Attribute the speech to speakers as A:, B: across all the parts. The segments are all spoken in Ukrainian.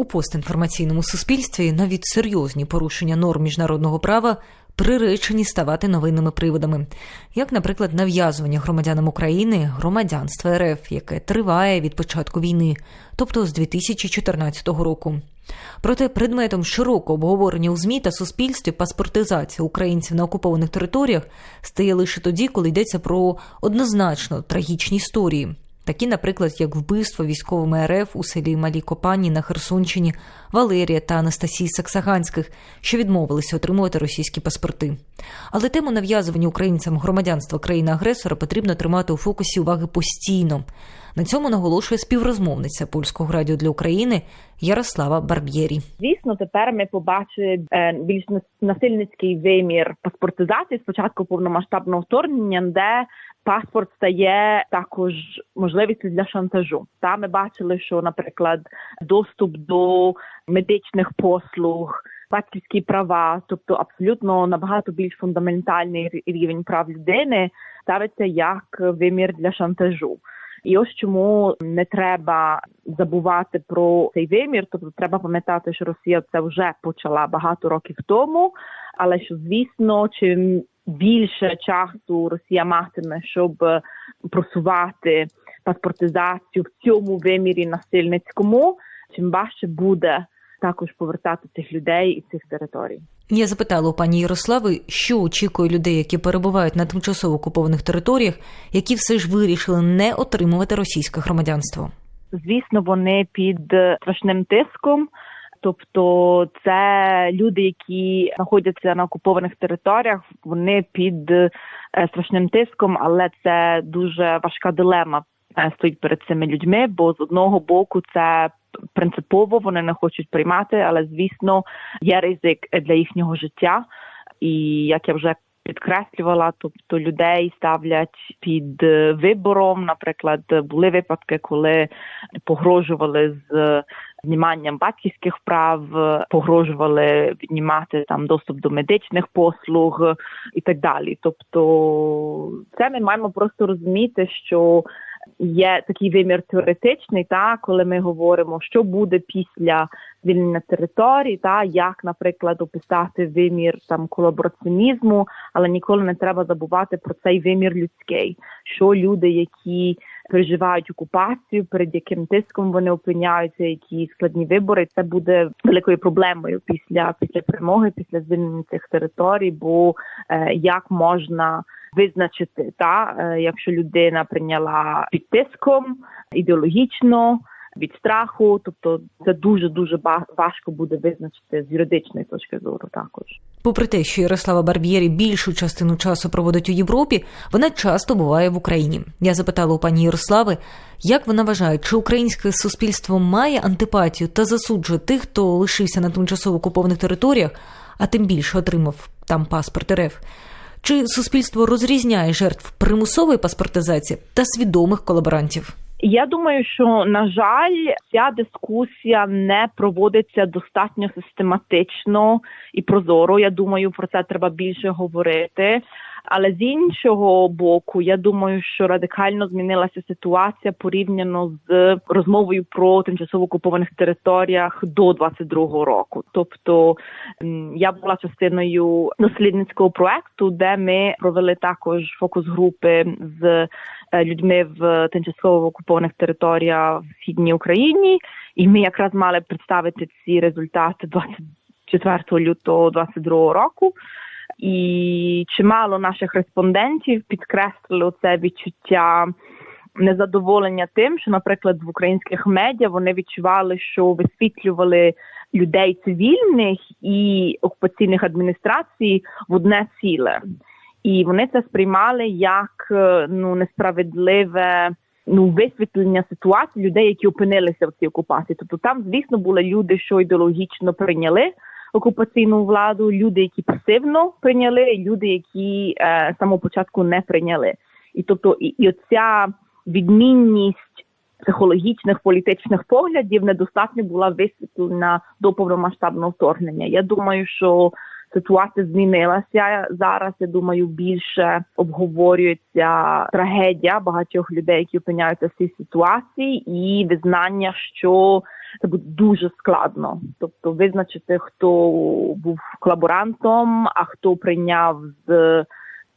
A: У постінформаційному суспільстві навіть серйозні порушення норм міжнародного права приречені ставати новинними приводами, як, наприклад, нав'язування громадянам України громадянства РФ, яке триває від початку війни, тобто з 2014 року. Проте предметом широкого обговорення у змі та суспільстві паспортизація українців на окупованих територіях стає лише тоді, коли йдеться про однозначно трагічні історії. Такі, наприклад, як вбивство військовими РФ у селі Малі Копані на Херсонщині, Валерія та Анастасії Саксаганських, що відмовилися отримувати російські паспорти. Але тему нав'язування українцям громадянства країни-агресора потрібно тримати у фокусі уваги постійно. На цьому наголошує співрозмовниця польського радіо для України Ярослава Барб'єрі.
B: Звісно, тепер ми побачили е, більш насильницький вимір паспортизації спочатку повномасштабного вторгнення, де паспорт стає також можливістю для шантажу. Та ми бачили, що, наприклад, доступ до медичних послуг. Батьківські права, тобто абсолютно набагато більш фундаментальний рівень прав людини, ставиться як вимір для шантажу. І ось чому не треба забувати про цей вимір. Тобто треба пам'ятати, що Росія це вже почала багато років тому, але що звісно, чим більше часу Росія матиме, щоб просувати паспортизацію в цьому вимірі насильницькому, чим важче буде також повертати цих людей і цих територій.
A: Я запитала у пані Ярослави, що очікує людей, які перебувають на тимчасово окупованих територіях, які все ж вирішили не отримувати російське громадянство.
B: Звісно, вони під страшним тиском. Тобто це люди, які знаходяться на окупованих територіях, вони під страшним тиском, але це дуже важка дилема стоїть перед цими людьми. Бо з одного боку це принципово вони не хочуть приймати, але звісно є ризик для їхнього життя. І як я вже підкреслювала, тобто людей ставлять під вибором. Наприклад, були випадки, коли погрожували з зніманням батьківських прав, погрожували віднімати там доступ до медичних послуг і так далі. Тобто, це ми маємо просто розуміти, що Є такий вимір теоретичний, та коли ми говоримо, що буде після звільнення території, та як, наприклад, описати вимір там колабораціонізму, але ніколи не треба забувати про цей вимір людський, що люди, які переживають окупацію, перед яким тиском вони опиняються, які складні вибори, це буде великою проблемою після після перемоги, після звільнення цих територій, бо е, як можна визначити, та якщо людина прийняла під тиском ідеологічно. Від страху, тобто це дуже дуже важко буде визначити з юридичної точки зору. Також,
A: попри те, що Ярослава Барб'єрі більшу частину часу проводить у Європі, вона часто буває в Україні. Я запитала у пані Ярослави, як вона вважає, чи українське суспільство має антипатію та засуджує тих, хто лишився на тимчасово окупованих територіях, а тим більше отримав там паспорт РФ. Чи суспільство розрізняє жертв примусової паспортизації та свідомих колаборантів?
B: Я думаю, що на жаль, ця дискусія не проводиться достатньо систематично і прозоро. Я думаю, про це треба більше говорити. Але з іншого боку, я думаю, що радикально змінилася ситуація порівняно з розмовою про тимчасово окупованих територіях до 22-го року. Тобто я була частиною дослідницького проекту, де ми провели також фокус групи з людьми в тимчасово окупованих територіях в східній Україні, і ми якраз мали представити ці результати 24 лютого 22 року. І чимало наших респондентів підкреслило це відчуття незадоволення тим, що, наприклад, в українських медіа вони відчували, що висвітлювали людей цивільних і окупаційних адміністрацій в одне ціле, і вони це сприймали як ну несправедливе. Ну, висвітлення ситуації людей, які опинилися в цій окупації. Тобто там, звісно, були люди, що ідеологічно прийняли окупаційну владу, люди, які пасивно прийняли, і люди, які е, самого початку не прийняли. І тобто, і, і оця відмінність психологічних політичних поглядів недостатньо була висвітлена до повномасштабного вторгнення. Я думаю, що ситуація змінилася зараз. Я думаю, більше обговорюється трагедія багатьох людей, які опиняються в цій ситуації, і визнання, що це буде дуже складно. Тобто визначити, хто був колаборантом, а хто прийняв з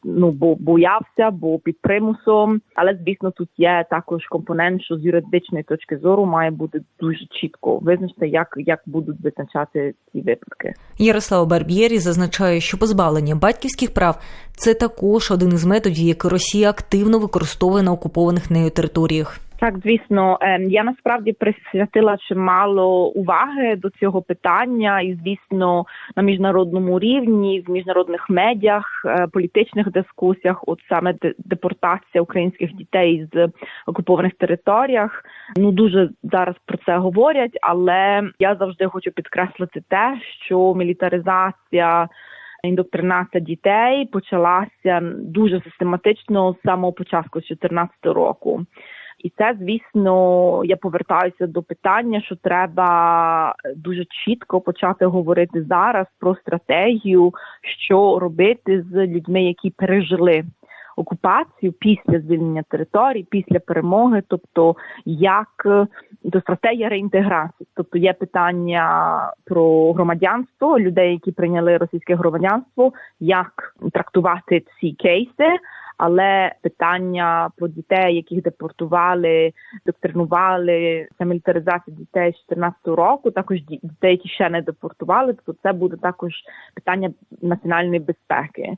B: ну бо боявся, бо під примусом. Але звісно, тут є також компонент, що з юридичної точки зору має бути дуже чітко визначити, як, як будуть визначати ці випадки.
A: Ярослав Барб'єрі зазначає, що позбавлення батьківських прав це також один із методів, який Росія активно використовує на окупованих нею територіях.
B: Так, звісно, ем, я насправді присвятила чимало уваги до цього питання, і звісно, на міжнародному рівні, в міжнародних медіах, е, політичних дискусіях, от саме депортація українських дітей з окупованих територіях. Ну дуже зараз про це говорять, але я завжди хочу підкреслити те, що мілітаризація. Індоктринація дітей почалася дуже систематично з самого початку з 2014 року. І це, звісно, я повертаюся до питання, що треба дуже чітко почати говорити зараз про стратегію, що робити з людьми, які пережили окупацію після звільнення територій, після перемоги, тобто як до стратегія реінтеграції, тобто є питання про громадянство людей, які прийняли російське громадянство, як трактувати ці кейси. Але питання про дітей, яких депортували, доктринували, це мілітаризація дітей з 14 року, також дітей, які ще не депортували, то це буде також питання національної безпеки.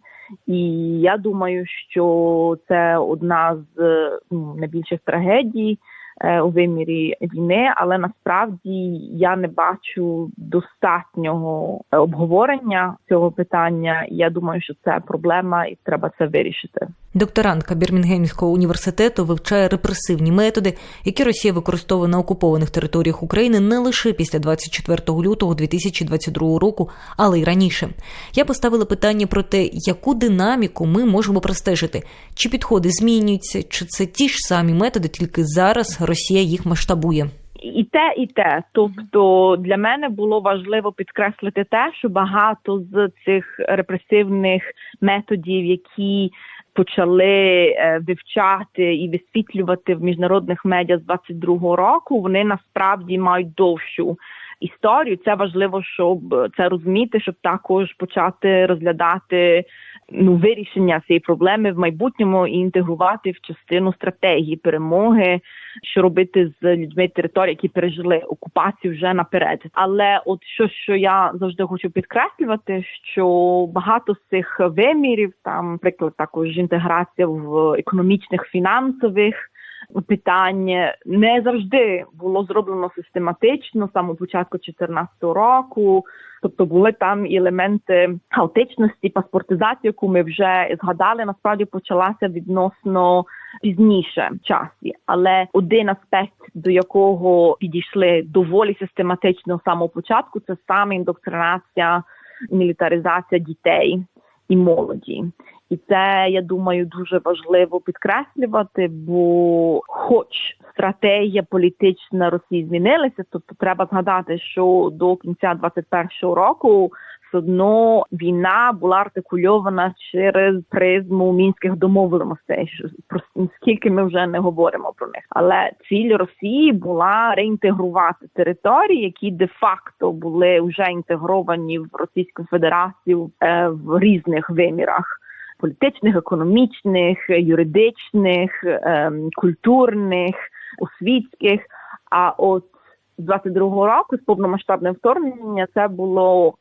B: І я думаю, що це одна з ну, найбільших трагедій. Е, у вимірі війни, але насправді я не бачу достатнього обговорення цього питання. Я думаю, що це проблема, і треба це вирішити.
A: Докторантка Бірмінгемського університету вивчає репресивні методи, які Росія використовує на окупованих територіях України не лише після 24 лютого 2022 року, але й раніше. Я поставила питання про те, яку динаміку ми можемо простежити, чи підходи змінюються, чи це ті ж самі методи, тільки зараз Росія їх масштабує.
B: І те, і те. Тобто для мене було важливо підкреслити те, що багато з цих репресивних методів, які почали е, вивчати і висвітлювати в міжнародних медіа з 22-го року, вони насправді мають довшу. Історію це важливо, щоб це розуміти, щоб також почати розглядати ну вирішення цієї проблеми в майбутньому і інтегрувати в частину стратегії перемоги, що робити з людьми території, які пережили окупацію вже наперед. Але от що що я завжди хочу підкреслювати, що багато з цих вимірів, там, наприклад, також інтеграція в економічних фінансових питання не завжди було зроблено систематично самого початку 2014 року. Тобто були там і елементи хаотичності, паспортизації, яку ми вже згадали, насправді почалася відносно пізніше в часі. Але один аспект, до якого підійшли доволі систематично з самого початку, це саме індоктринація, мілітаризація дітей і молоді. І це я думаю дуже важливо підкреслювати, бо, хоч стратегія політична Росії змінилася, тобто треба згадати, що до кінця 21-го року одно війна була артикульована через призму мінських домовленостей. Про скільки ми вже не говоримо про них, але ціль Росії була реінтегрувати території, які де-факто були вже інтегровані в Російську Федерацію е, в різних вимірах політичних, економічних, юридичних, ем, культурних, освітських. А от з 22-го року з повномасштабним вторгнення це було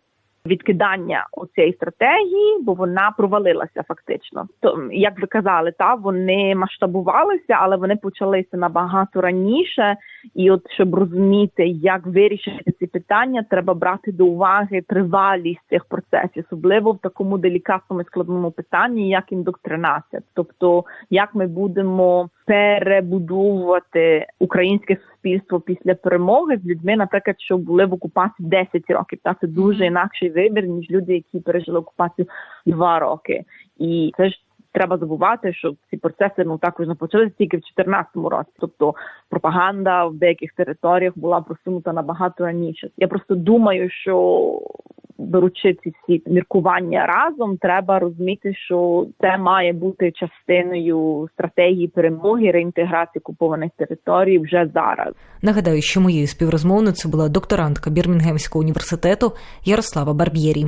B: відкидання цієї стратегії, бо вона провалилася фактично. То як ви казали, та вони масштабувалися, але вони почалися набагато раніше. І от щоб розуміти, як вирішити ці питання, треба брати до уваги тривалість цих процесів, особливо в такому делікатному і складному питанні, як індоктринація, тобто як ми будемо перебудовувати українське суспільство після перемоги з людьми, наприклад, що були в окупації 10 років. Та це дуже інакший вибір ніж люди, які пережили окупацію 2 роки, і це ж. Треба забувати, що ці процеси ну також не почалися тільки в 2014 році. Тобто пропаганда в деяких територіях була просунута набагато раніше. Я просто думаю, що беручи ці всі міркування разом, треба розуміти, що це має бути частиною стратегії перемоги реінтеграції окупованих територій вже зараз.
A: Нагадаю, що моєю співрозмовницею була докторантка Бірмінгемського університету Ярослава Барб'єрі.